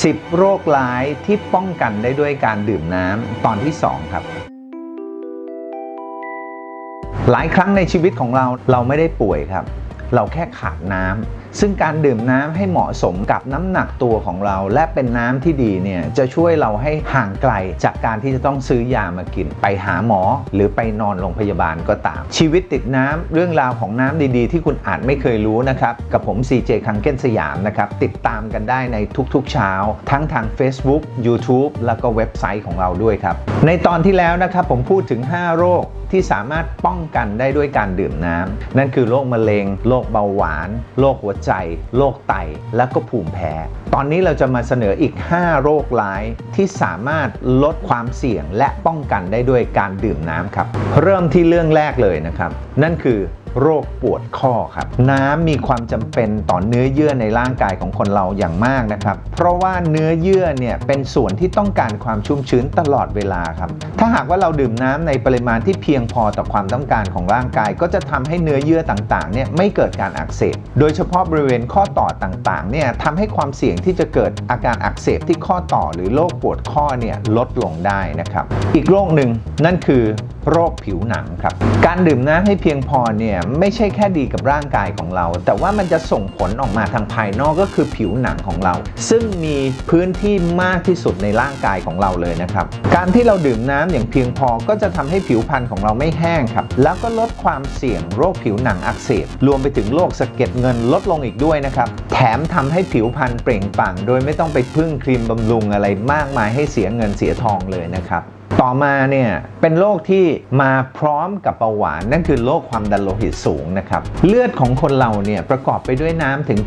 10 โรคร้ายที่ป้องกันได้ด้วยการดื่มน้ำตอนที่ 2 ครับ หลายครั้งในชีวิตของเราเราไม่ได้ป่วยครับ เราแค่ขาดน้ำ ซึ่งการดื่มน้ำให้เหมาะสมกับน้ำหนักตัวของเรา และเป็นน้ำที่ดีเนี่ยจะช่วยเราให้ห่างไกลจากการที่จะต้องซื้อยามากิน ไปหาหมอ หรือไปนอนโรงพยาบาลก็ตาม ชีวิตติดน้ำเรื่องราวของน้ำดีๆ ที่คุณอาจไม่เคยรู้นะครับกับผม CJ คังเก้นสยามนะครับติดตามกันได้ในทุกๆเช้า ทั้งทาง Facebook YouTube แล้วก็เว็บไซต์ของเราด้วยครับ ในตอนที่แล้วนะครับผมพูดถึง 5 โรคที่สามารถป้องกันได้ด้วยการดื่มน้ำนั่นคือโรคมะเร็งโรคเบาหวานโรคหัวใจ โรคไต และก็ภูมิแพ้ ตอนนี้เราจะมาเสนออีก 5 โรคร้ายที่สามารถลดความเสี่ยงและป้องกันได้ด้วยการดื่มน้ำครับ เริ่มที่เรื่องแรกเลยนะครับ นั่นคือ โรคปวดข้อครับ น้ำมีความจำเป็นต่อเนื้อเยื่อในร่างกายของคนเราอย่างมากนะครับ เพราะว่าเนื้อเยื่อเนี่ยเป็นส่วนที่ต้องการความชุ่มชื้นตลอดเวลาครับ ถ้าหากว่าเราดื่มน้ำในปริมาณที่เพียงพอต่อความต้องการของร่างกาย ก็จะทำให้เนื้อเยื่อต่างๆเนี่ยไม่เกิดการอักเสบ โดยเฉพาะบริเวณข้อต่อต่างๆเนี่ยทำให้ความเสี่ยงที่จะเกิดอาการอักเสบที่ข้อต่อหรือโรคปวดข้อเนี่ยลดลงได้นะครับ อีกโรคหนึ่งนั่นคือโรคผิวหนังครับ การดื่มน้ำให้เพียงพอเนี่ยไม่ใช่แค่ดีกับร่างกายของเรา แต่ว่ามันจะส่งผลออกมาทางภายนอกก็คือผิวหนังของเรา ซึ่งมีพื้นที่มากที่สุดในร่างกายของเราเลยนะครับ การที่เราดื่มน้ำอย่างเพียงพอก็จะทำให้ผิวพรรณของเราไม่แห้งครับ แล้วก็ลดความเสี่ยงโรคผิวหนังอักเสบ รวมไปถึงโรคสะเก็ดเงินลดลงอีกด้วยนะครับ แถมทำให้ผิวพรรณเปล่งปลั่งโดยไม่ต้องไปพึ่งครีมบำรุงอะไรมากมายให้เสียเงินเสียทองเลยนะครับ ต่อมาเนี่ยเป็นโรคที่มาพร้อมกับเบาหวาน นั่นคือโรคความดันโลหิตสูงนะครับเลือดของคนเราเนี่ยประกอบไปด้วยน้ำถึง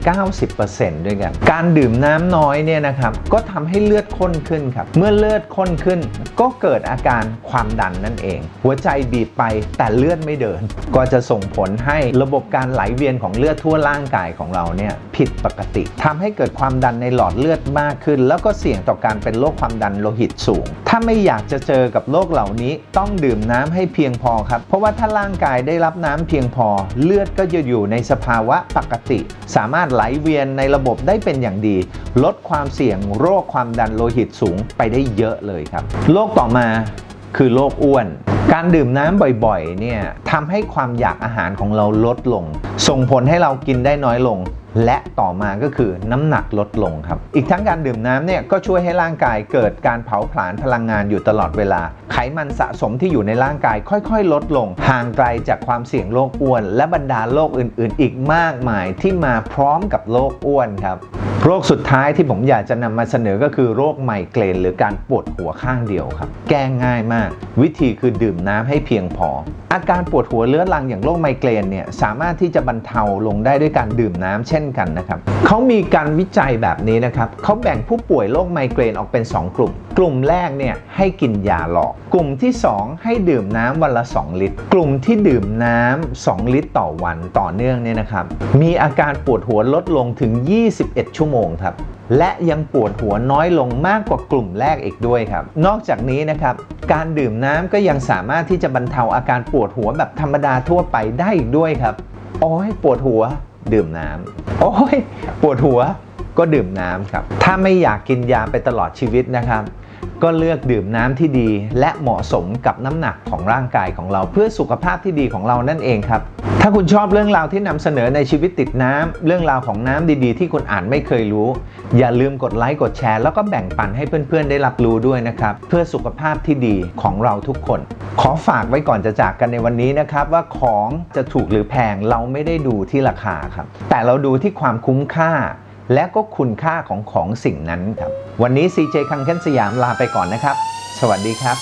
90%ด้วยกัน การดื่มน้ำน้อยเนี่ยนะครับก็ทำให้เลือดข้นขึ้นครับเมื่อเลือดข้นขึ้น ก็เกิดอาการความดันนั่นเอง หัวใจบีบไปแต่เลือดไม่เดิน ก็จะส่งผลให้ระบบการไหลเวียนของเลือดทั่วร่างกายของเราเนี่ยผิดปกติทำให้เกิดความดันในหลอดเลือดมากขึ้น แล้วก็เสี่ยงต่อการเป็นโรคความดันโลหิตสูง ถ้าไม่อยากจะเจอกับโรคเหล่านี้ต้องดื่มน้ำให้เพียงพอครับ เพราะว่าถ้าร่างกายได้รับน้ำเพียงพอ เลือดก็จะอยู่ในสภาวะปกติ สามารถไหลเวียนในระบบได้เป็นอย่างดี ลดความเสี่ยงโรคความดันโลหิตสูงไปได้เยอะเลยครับ โรคต่อมาคือโรคอ้วน การดื่มน้ำบ่อยๆเนี่ยทำให้ความอยากอาหารของเราลดลง ส่งผลให้เรากินได้น้อยลง และต่อมาก็คือน้ำหนักลดลงครับ อีกทั้งการดื่มน้ำเนี่ยก็ช่วยให้ร่างกายเกิดการเผาผลาญพลังงานอยู่ตลอดเวลา ไขมันสะสมที่อยู่ในร่างกายค่อยๆ ลดลง ห่างไกลจากความเสี่ยงโรคอ้วน และบรรดาโรคอื่น ๆ อีกมากมายที่มาพร้อมกับโรคอ้วนครับโรคสุดท้ายที่ผมอยากจะนำมาเสนอก็คือโรคไมเกรนหรือการปวดหัวข้างเดียวครับ แก้ง่ายมาก วิธีคือดื่มน้ำให้เพียงพอ อาการปวดหัวเรื้อรังอย่างโรคไมเกรนเนี่ยสามารถที่จะบรรเทาลงได้ด้วยการดื่มน้ำเช่นกันนะครับเขามีการวิจัยแบบนี้นะครับเขาแบ่งผู้ป่วยโรคไมเกรนออกเป็น 2 กลุ่ม กลุ่มแรกเนี่ยให้กินยาหลอก กลุ่มที่ 2 ให้ดื่มน้ำวันละ 2 ลิตร กลุ่มที่ดื่มน้ำ2ลิตรต่อวันต่อเนื่องเนี่ยนะครับมีอาการปวดหัวลดลงถึง 21 ชั่วโมงครับและยังปวดหัวน้อยลงมากกว่ากลุ่มแรกอีกด้วยครับ นอกจากนี้นะครับ การดื่มน้ำก็ยังสามารถที่จะบรรเทาอาการปวดหัวแบบธรรมดาทั่วไปได้อีกด้วยครับ โอ้ยปวดหัว ดื่มน้ำโอ้ยปวดหัวก็ดื่มน้ำครับ ถ้าไม่อยากกินยาไปตลอดชีวิตนะครับ ก็เลือกดื่มน้ำที่ดี และเหมาะสมกับน้ำหนักของร่างกายของเรา เพื่อสุขภาพที่ดีของเรานั่นเองครับ ถ้าคุณชอบเรื่องราวที่นำเสนอในชีวิตติดน้ำเรื่องราวของน้ำดีๆ ที่คุณอ่านไม่เคยรู้ อย่าลืมกดไลค์กดแชร์แล้วก็แบ่งปันให้เพื่อนๆ ได้รับรู้ด้วยนะครับ เพื่อสุขภาพที่ดีของเราทุกคน ขอฝากไว้ก่อนจะจากกันในวันนี้นะครับว่าของจะถูกหรือแพงเราไม่ได้ดูที่ราคาครับแต่เราดูที่ความคุ้มค่า และก็คุณค่าของของสิ่งนั้นครับ วันนี้ CJ คังเคนสยามลาไปก่อนนะครับ สวัสดีครับ